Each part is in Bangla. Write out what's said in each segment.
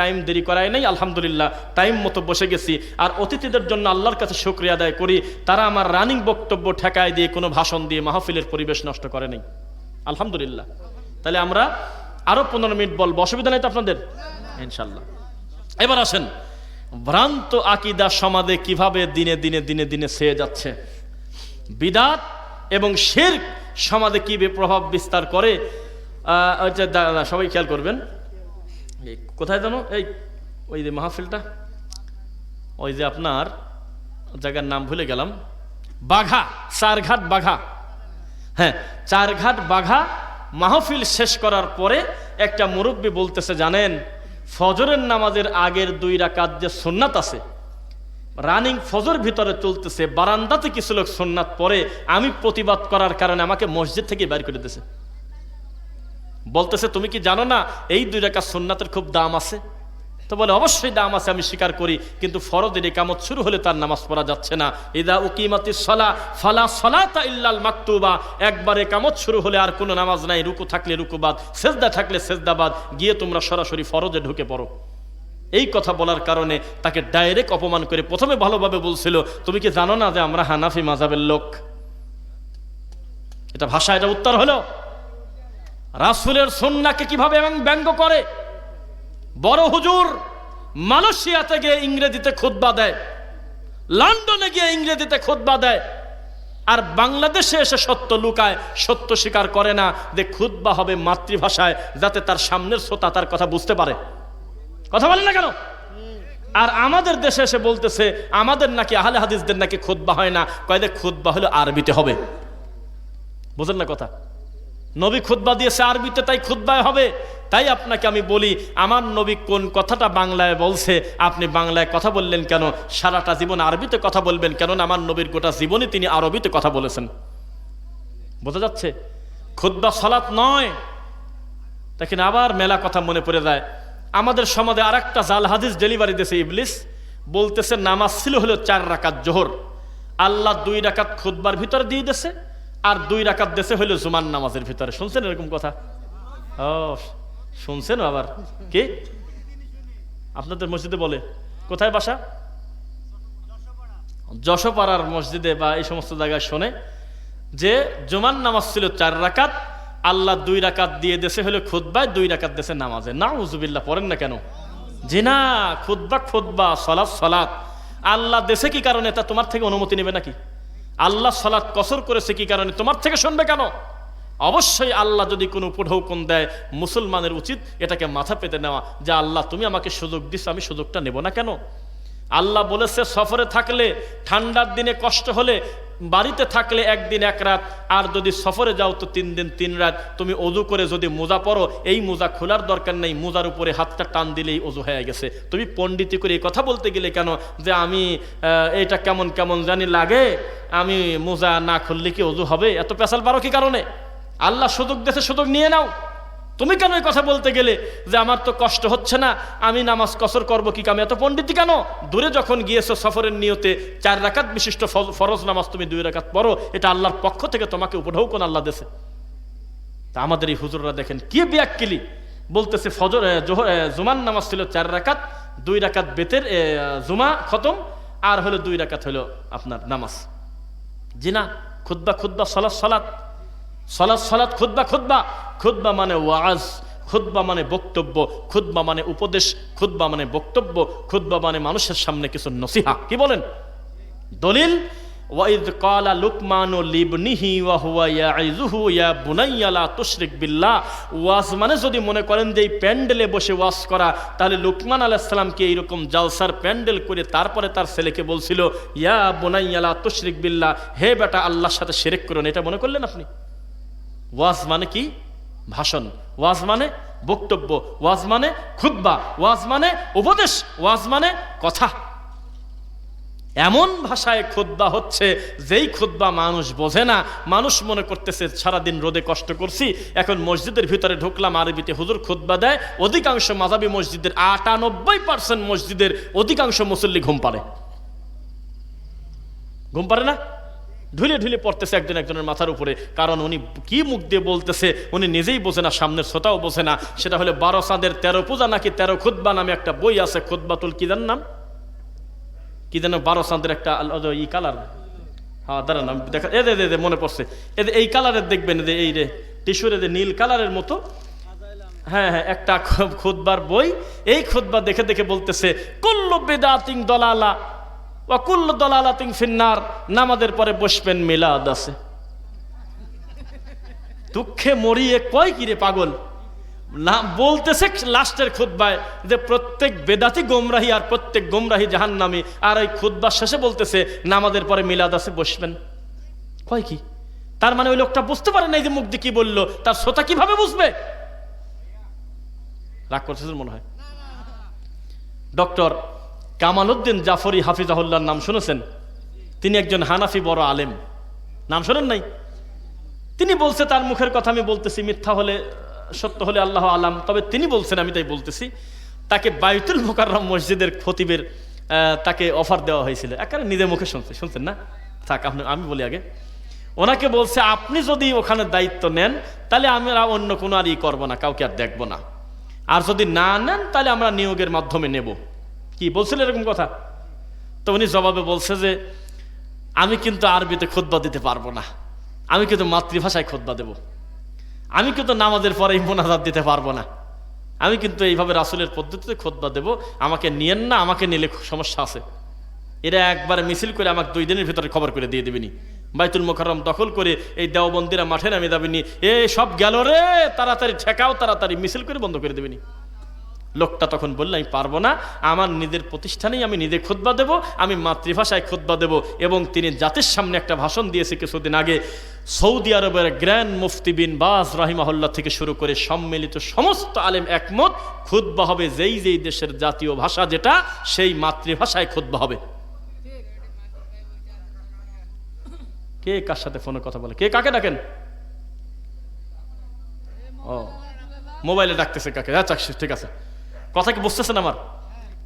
টাইম দেরি করায় নাই, আলহামদুলিল্লাহ টাইম মতো বসে গেছি। আর অতিথিদের জন্য আল্লাহর কাছে শুক্রিয়া আদায় করি, তারা আমার রানিং বক্তব্য ঠেকায় দিয়ে, কোনো ভাষণ দিয়ে মাহফিলের পরিবেশ নষ্ট করে নাই। আলহামদুলিল্লাহ। তাহলে আমরা আরও পনেরো মিনিট বলব। অসুবিধা নেই তো আপনাদের? ইনশাল্লাহ এবার আসেন। ভ্রান্ত আকিদা সমাজে কীভাবে দিনে দিনে দিনে দিনে সেয়ে যাচ্ছে? বিদাত এবং শের সমাজে কি প্রভাব বিস্তার করে? দা- সবাই খেয়াল করবেন। এই কোথায় জানো? এই, ওই যে মাহফিলটা? ওই যে আপনার জায়গার নাম ভুলে গেলাম। বাঘা, চারঘাট বাঘা। হ্যাঁ চারঘাট বাঘা মাহফিল শেষ করার পরে একটা মুরব্বী বলতেছে, জানেন, ফজরের নামাজের আগের দুই রাকাত যে সুন্নাত আছে, রানিং ফজর ভিতরে চলতেছে, বারান্দাতে কিছু লোক সুন্নাত পরে আমি প্রতিবাদ করার কারণে আমাকে মসজিদ থেকে বের করে দিয়েছে। বলতেছে, তুমি কি জানো না, এই দুই রাকাত সুন্নাতের খুব দাম আছে? তো বলে, অবশ্যই দাম আছে, আমি স্বীকার করি, কিন্তু ফরদের একামত শুরু হলে তার নামাজ পড়া যাচ্ছে না। ইদা উকিমাতি সলা, ফালা সলাতা ইল্লাল মাকতুবা, একবার একামত শুরু হলে আর কোনো নামাজ নাই, রুকু থাকলে রুকুবাদ সেজদা থাকলে সেজদাবাদ গিয়ে তোমরা সরাসরি ফরজে ঢুকে পড়ো। এই কথা বলার কারণে তাকে ডাইরেক্ট অপমান করে প্রথমে ভালোভাবে বলছিল, তুমি কি জানো না যে আমরা হানাফি মাজাবের লোক? এটা ভাষা, এটা উত্তর হলো। রাসুলের সন্নাকে কীভাবে ব্যঙ্গ করে? বড় হুজুর মালয়েশিয়াতে গিয়ে ইংরেজিতে খুতবা দেয়, লন্ডনে গিয়ে ইংরেজিতে খুতবা দেয়, আর বাংলাদেশে এসে সত্য লুকায়, সত্য স্বীকার করে না যে খুতবা হবে মাতৃভাষায় যাতে তার সামনের শ্রোতা তার কথা বুঝতে পারে। কথা বলেন না কেন? আর আমাদের দেশে এসে বলতেছে, আমাদের নাকি আহলে হাদিসদের নাকি খুতবা হয় না কয়দে খুতবা হলো আরবিতে হবে। বুঝেন না কথা? নবী খুতবা দিয়েছে আরবিতে, তাই খুতবায় হবে। তাই আপনাকে আমি বলি, আমার নবী কোন কথাটা বাংলায় বলছে, আপনি বাংলায় কথা বললেন কেন? সারাটা জীবন আরবিতে কথা বলবেন কেন আমার নবীর গোটা জীবনে তিনি আরবিতে কথা বলেছেন। বোঝা যাচ্ছে? খুতবা সালাত নয়। দেখেন আবার মেলা কথা মনে পড়ে যায়। আমাদের সমাজে আর একটা জাল হাদিস ডেলিভারি দিয়েছে ইবলিস। বলতেছে, নামাজ ছিল হলো চার রাকাত জোহর। আল্লাহ দুই রাকাত খুতবার ভিতরে দিয়ে দিয়েছে। আর দুই রাকাত দেশে হইল জুমান নামাজের ভিতরে। শুনছেন এরকম কথা? ও, শুনছেন আবার? কি? আপনাদের মসজিদে বলে, কোথায় বাসা? যশোপাড়ার মসজিদে বা এই সমস্ত জায়গায় শোনে যে জুমান নামাজ ছিল চার রাকাত, আল্লাহ দুই রাকাত দিয়ে দেশে হলো খুদ্বায় দুই রাকাত দেশে নামাজে। না উজুবিল্লা পড়েন না কেন? জি না খুদ্বা খুদ্বা সলাৎ সলাৎ। আল্লাহ দেশে কি কারণে তা তোমার থেকে অনুমতি নেবে নাকি? আল্লাহ সালাত কসর করেছে কি কারণে? তোমার থেকে শুনবে কেন? অবশ্যই আল্লাহ যদি কোনো উপঢৌকন দেয়, মুসলমানের উচিত এটাকে মাথা পেতে নেওয়া যে আল্লাহ, তুমি আমাকে সুযোগ দিস আমি সুযোগটা নেব না কেন? আল্লাহ বলেছে, সফরে থাকলে, ঠান্ডার দিনে কষ্ট হলে বাড়িতে থাকলে একদিন এক রাত, আর যদি সফরে যাও তো তিন দিন তিন রাত। তুমি অজু করে যদি মোজা পরো, এই মোজা খোলার দরকার নেই, মোজার উপরে হাতটা টান দিলেই অজু হয়ে গেছে। তুমি পণ্ডিতি করে এই কথা বলতে গেলে কেন? যে আমি এটা কেমন কেমন জানি লাগে, আমি মোজা না খুললে কি অজু হবে? এত পেশাল পারো কি কারণে? আল্লাহ সুযোগ দেশে সুযোগ নিয়ে নাও। তুমি কেন এই কথা বলতে গেলে? যে আমার তো কষ্ট হচ্ছে না, আমি নামাজ কসর করব কি কামে? এত পণ্ডিতি কেন? দূরে যখন গিয়েছো সফরের নিয়তে, চার রাকাত বিশিষ্ট ফরজ নামাজ তুমি দুই রাকাত পড়ো, এটা আল্লাহর পক্ষ থেকে তোমাকে উপঢৌকন আল্লাহ দেশে তা আমাদের এই হুজুররা দেখেন, কি বিয়াক্কিলি বলতেছে ফজর জুমার নামাজ ছিল চার রাকাত, দুই রাকাত বেতের জুমা খতম, আর হলো দুই রাকাত হলো আপনার নামাজ। জি না খুদ্া খুদ্া, সলাৎ সলাৎ। সলাৎ সলাৎ, খুদ্া খুদ্া। খুদ্া মানে ওয়াজ খুদ্া মানে বক্তব্য খুদ্া মানে উপদেশ খুদ্া মানে বক্তব্য খুদ্া মানে মানুষের সামনে কিছু নসিহা। কি বলেন? দলিল, ওয়াইদ কালা লুকমানু লিবনিহি ওয়া হুয়া ইয়া বুনাইয়া লা তুশরিক বিল্লাহ। ওয়াজ মানে যদি মনে করেন যে এই প্যান্ডেলে বসে ওয়াজ করা, তাহলে লুকমান আলাইহিস সালামকে এইরকম জালসার প্যান্ডেল করে তারপরে তার ছেলেকে বলছিল, ইয়া বুনাইয়া লা তুশরিক বিল্লাহ, হে বেটা আল্লাহর সাথে শিরক করুন এটা মনে করলেন আপনি? ওয়াজ মানে কি? ভাষণ। ওয়াজ মানে বক্তব্য, ওয়াজ মানে খুদ্া ওয়াজ মানে উপদেশ, ওয়াজ মানে কথা। এমন ভাষায় খুদ্া হচ্ছে, যেই খুদ্া মানুষ বোঝে না, মানুষ মনে করতেছে, সারাদিন রোদে কষ্ট করছি, এখন মসজিদের ভিতরে ঢুকলাম, আরবিতে হুজুর খুদ্া দেয়, অধিকাংশ মাজাবি মসজিদের আটানব্বই পার্সেন্ট মসজিদের অধিকাংশ মুসল্লি ঘুম পারে ঘুম পারে না? ঢুলে ঢুলে পড়তেছে একজন একজনের মাথার উপরে। কারণ উনি কি মুখ দিয়ে বলতেছে উনি নিজেই বোঝে না সামনের শ্রোতাও বোঝে না। সেটা হলে বারো চাঁদের তেরো পূজা নাকি তেরো খুদ্া নামে একটা বই আছে খুদ্বাতুল কি জান নাম? কি যেন বারো চাঁদের একটা ই কালার? হ্যাঁ দাঁড়ান আমি দেখা এ দে দে মনে পড়ছে। এ এই কালারের দেখবেন দে, এই রে টিস্যুরে যে নীল কালারের মতো। হ্যাঁ হ্যাঁ একটা খ- খুতবার বই। এই খুতবা দেখে দেখে বলতেছে কুল্লু বেদাতিং দলালা বা কুল্লু দলালা ফিন্নার নামাদের পরে বসবেন মিলাদ আছে। দুঃখে মরিয়ে কয় কিরে পাগল? না, বলতেছে লাস্টের খুদ্বায় যে প্রত্যেক বেদাতি গোমরাহি আর প্রত্যেক গোমরাহি জাহান্নামি, আর ওই খুদ্বার শেষে বলতেছে নামাদের পরে মিলাদ আছে, বসবেন। কয় কি? তার মানে ওই লোকটা বুঝতে পারে না এই যে মুখ দিয়ে কি বলল, তার শ্রোতা কীভাবে বুঝবে? রাগ করছে মনে হয়। ডক্টর কামাল উদ্দিন জাফরি হাফিজাহুল্লার নাম শুনেছেন? তিনি একজন হানাফি বড় আলেম। নাম শোনেন নাই? তিনি বলছে, তার মুখের কথা আমি বলতেছি, মিথ্যা হলে, সত্য হলে আল্লাহ আলাম। তবে তিনি বলছেন, আমি তাই বলতেছি, তাকে বাইতুল মোকাররম মসজিদের খতিবের তাকে অফার দেওয়া হয়েছিল। একেবারে নিজের মুখে শুনছে, শুনছেন না? থাক, আপনি, আমি বলি আগে। ওনাকে বলছে, আপনি যদি ওখানে দায়িত্ব নেন, তাহলে আমরা অন্য কোনো আর ই করব না, কাউকে আর দেখব না। আর যদি না নেন, তাহলে আমরা নিয়োগের মাধ্যমে নেব। কি বলছিল এরকম কথা? তো উনি জবাবে বলছে যে, আমি কিন্তু আরবিতে খুদ্া দিতে পারব না। আমি কিন্তু মাতৃভাষায় খুদ্া দেব। আমি কিন্তু নামাজের পরে মোনাজাত দিতে পারব না। আমি কিন্তু এইভাবে রাসুলের পদ্ধতিতে খোদবা দেব। আমাকে নিয়েন না, আমাকে নিলে সমস্যা আছে। এরা একবার মিছিল করে আমাকে দুই দিনের ভিতরে খবর করে দিয়ে দেবেনি। বাইতুল মোকাররম দখল করে এই দেওবন্দিরা মাঠে নামে যাবেনি এ সব গেল রে! তাড়াতাড়ি ঠেকাও, তাড়াতাড়ি মিছিল করে বন্ধ করে দেবেনি। লোকটা তখন বলল, আমি পারব না, আমার নিজের প্রতিষ্ঠানেই আমি নিজে খুদ্া দেব, আমি মাতৃভাষায় খুদ্া দেব। এবং তিনি জাতির সামনে একটা ভাষণ দিয়েছে কিছুদিন আগে। সৌদি আরবের গ্র্যান্ড মুফতি বিন বাস রাহিমাহল্লা থেকে শুরু করে সম্মিলিত সমস্ত আলেম একমত খুদ্া হবে যেই যেই দেশের জাতীয় ভাষা যেটা, সেই মাতৃভাষায় খুদ্া হবে। কে কার সাথে ফোনে কথা বলে? কে কাকে ডাকেন? ও, মোবাইলে ডাকতেছে কাকে? আচ্ছা ঠিক আছে। কথা কি বুঝতেছেন আমার?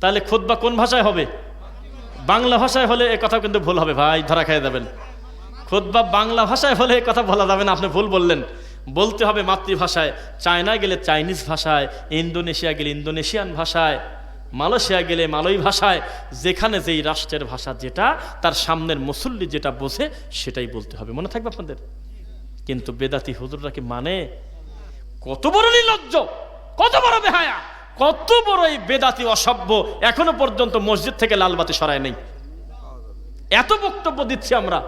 তাহলে খুদ্া কোন ভাষায় হবে? বাংলা ভাষায় হলে এ কথা কিন্তু ভুল হবে, ভাই, ধরা খেয়ে যাবেন। খুদ্া বাংলা ভাষায় হলে এ কথা বলা যাবে না, আপনি ভুল বললেন। বলতে হবে মাতৃভাষায় চায়না গেলে চাইনিজ ভাষায়, ইন্দোনেশিয়া গেলে ইন্দোনেশিয়ান ভাষায়, মালয়েশিয়া গেলে মালয় ভাষায়, যেখানে যেই রাষ্ট্রের ভাষা যেটা, তার সামনের মুসল্লি যেটা বোঝে, সেটাই বলতে হবে। মনে থাকবে আপনাদের? কিন্তু বেদাতি হুজুররা কি মানে? কত বড় নির্লজ্জ, কত বড় বেহায়া! কত বড় এই বেদাতি অসভ্য এখনও পর্যন্ত মসজিদ থেকে লালবাতি সরায় নেই। এত বক্তব্য দিচ্ছি আমরা,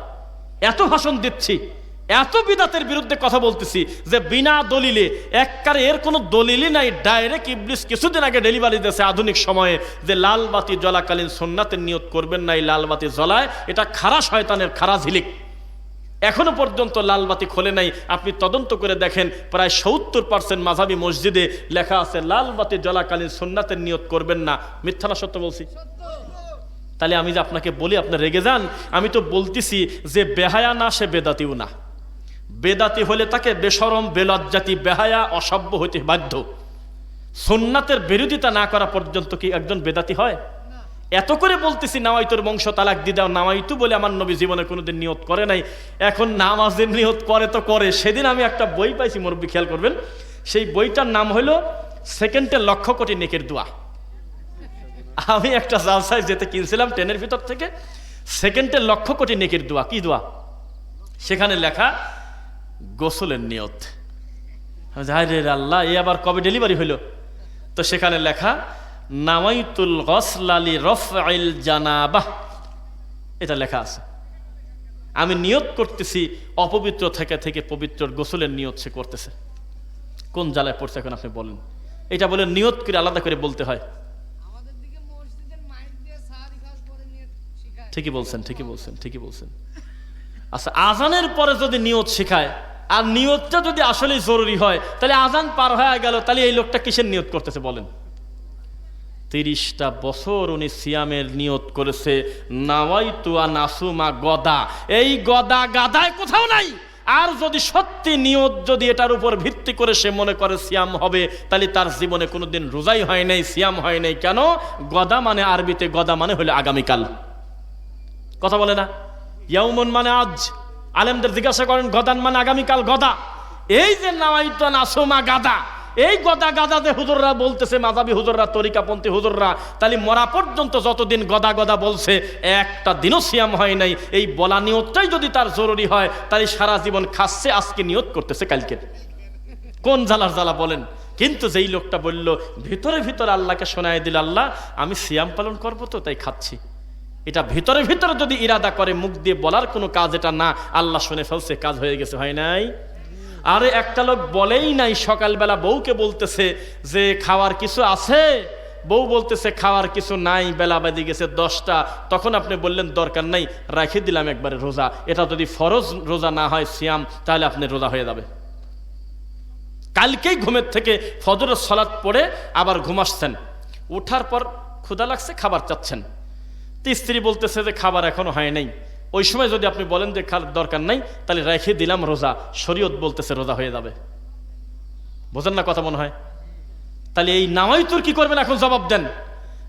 এত ভাষণ দিচ্ছি, এত বিদাতের বিরুদ্ধে কথা বলতেছি যে বিনা দলিলে, এককারে এর কোনো দলিলই নাই। ডাইরেক্ট ইবলিস কিছুদিন আগে ডেলিভারি দিয়েছে আধুনিক সময়ে যে লাল বাতি জ্বলাকালীন সোননাথের নিয়ত করবেন না, এই লাল বাতি জ্বলায় এটা খারা শয়তানের খারা ঝিলিক। এখনও পর্যন্ত লালবাতি খোলে নাই। আপনি তদন্ত করে দেখেন, প্রায় সত্তর পার্সেন্ট মাঝাবি মসজিদে লেখা আছে, লালবাতি জলাকালীন সোননাথের নিয়ত করবেন না। মিথ্যা না সত্য বলছি? তাহলে আমি যে আপনাকে বলি, আপনি রেগে যান। আমি তো বলতেছি যে বেহায়া না, সে বেদাতিও না। বেদাতি হলে তাকে বেসরম বেলজ্জাতি, বেহায়া, অসভ্য হইতে বাধ্য। সোননাথের বিরোধিতা না করা পর্যন্ত কি একজন বেদাতি হয়? এত করে বলতেছি নামাইতুর বংশ তালাক দি দাও নামাইতু বলে আমার নবী জীবনে কোনোদিন নিয়ত করে নাই। এখন নামাজের নিয়ত করে তো করে। সেদিন আমি একটা বই পাইছি, মুরব্বী খেয়াল করবেন। সেই বইটার নাম হলো সেকেন্ডে লক্ষ কোটি নেকের দোয়া। আমি একটা জালসায় যেতে কিনছিলাম ট্রেনের ভিতর থেকে, সেকেন্ডে লক্ষ কোটি নেকের দোয়া। কি দোয়া? সেখানে লেখা, গোসলের নিয়ত। আল্লাহ, এ আবার কবে ডেলিভারি হইল? তো সেখানে লেখা নামাইতুল গসলালি রফআইল জানাবাহ। এটা লেখা আছে। আমি নিয়ত করতেছি অপবিত্র থেকে থেকে পবিত্র গোসলের নিয়ত সে করতেছে। কোন জ্বালায় পড়ছে এখন আপনি বলেন। এটা বলে নিয়ত করে আলাদা করে বলতে হয়। ঠিকই বলছেন ঠিকই বলছেন ঠিকই বলছেন। আচ্ছা আজানের পরে যদি নিয়ত শেখায় আর নিয়তটা যদি আসলেই জরুরি হয় তাহলে আজান পার হয়ে গেল তাহলে এই লোকটা কিসের নিয়ত করতেছে বলেন? তিরিশটা বছর উনি সিয়ামের নিয়ত করেছে। নাওয়াইতুয়া নাসুমা গদা। এই গদা গাদায় কোথাও নাই। আর যদি সত্যি নিয়ত যদি এটার উপর ভিত্তি করে সে মনে করে সিয়াম হবে, তাহলে তার জীবনে কোনোদিন রোজাই হয় নাই, সিয়াম হয় নাই। কেন? গদা মানে আরবিতে গদা মানে হলো আগামীকাল। কথা বলে না? ইয়াউমন মানে আজ। আলেমদের জিজ্ঞাসা করেন, গদান মানে আগামীকাল গদা। এই যে নাওয়াইতান নাসুমা গাদা এই গদা গাদা যে হুজুররা বলতেছে মাজাবি হুজুররা, তরিকাপন্থী হুজুররা, তাহলে মরা পর্যন্ত যতদিন গদা গদা বলছে, একটা দিনও সিয়াম হয় নাই। এই বলা নিয়তটাই যদি তার জরুরি হয়, তাহলে সারা জীবন খাচ্ছে, আজকে নিয়ত করতেছে, কালকে। কোন জ্বালার জ্বালা বলেন? কিন্তু যেই লোকটা বলল, ভিতরে ভিতরে আল্লাহকে শোনায় দিল আল্লাহ, আমি সিয়াম পালন করব তো, তাই খাচ্ছি। এটা ভিতরে ভিতরে যদি ইরাদা করে, মুখ দিয়ে বলার কোনো কাজ এটা না, আল্লাহ শুনে ফেলছে, কাজ হয়ে গেছে, হয় নাই? আরে একটা লোক বলেই নাই সকালবেলা বউকে বলতেছে যে, খাওয়ার কিছু আছে? বউ বলতেছে, খাওয়ার কিছু নাই, বেলা বাদি গেছে দশটা। তখন আপনি বললেন, দরকার নাই, রাখে দিলাম একবারে রোজা। এটা যদি ফরজ রোজা না হয়, সিয়াম, তাহলে আপনি রোজা হয়ে যাবে। কালকেই ঘুমের থেকে ফজরের সলাদ পড়ে আবার ঘুমাসছেন ওঠার পর ক্ষুধা লাগছে, খাবার চাচ্ছেন। স্ত্রী বলতেছে যে, খাবার এখনও হয় নাই। ওই সময় যদি আপনি বলেন যে খার দরকার নাই, তাহলে রেখে দিলাম রোজা। শরীয়ত বলতেছে রোজা হয়ে যাবে। বোঝেন না কথা মনে হয়? তাহলে এই নামাই তোর কি করবেন? এখন জবাব দেন।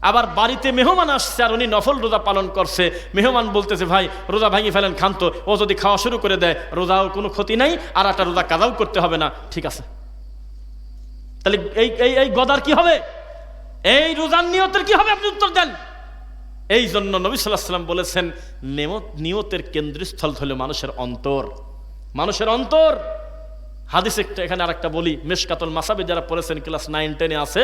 আবার বাড়িতে মেহমান আসছে আর উনি নফল রোজা পালন করছে। মেহমান বলতেছে, ভাই, রোজা ভাঙি ফেলেন, খান্ত। ও যদি খাওয়া শুরু করে দেয়, রোজাও কোনো ক্ষতি নাই, আর একটা রোজা কাজাও করতে হবে না। ঠিক আছে। তাহলে এই এই এই গদার কি হবে? এই রোজার নিয়তের কি হবে? আপনি উত্তর দেন। এই জন্য নবী সাল্লাহ সাল্লাম বলেছেন নিয়তের কেন্দ্রস্থল হলো মানুষের অন্তর। মানুষের অন্তর। হাদিস একটা এখানে আরেকটা বলি, মেশকাতুল মাসাবি যারা পড়েছেন, ক্লাস নাইন, টেনে আছে,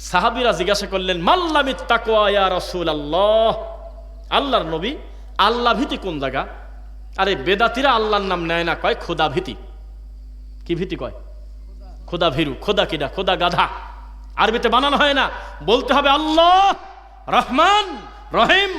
সাহাবিরা জিজ্ঞাসা করলেন মাল্লামি তাকোয়া রসুল আল্লাহ আল্লাহর নবী, আল্লাহ ভীতি কোন জায়গা? আরে, বেদাতিরা আল্লাহর নাম নেয় না, কয় খোদা ভীতি। কি ভীতি কয়? খোদা ভীরু, খোদা কিডা, খোদা গাধা। আরবিতে বানানো হয় না, বলতে হবে আল্লাহ রহমান। রহিম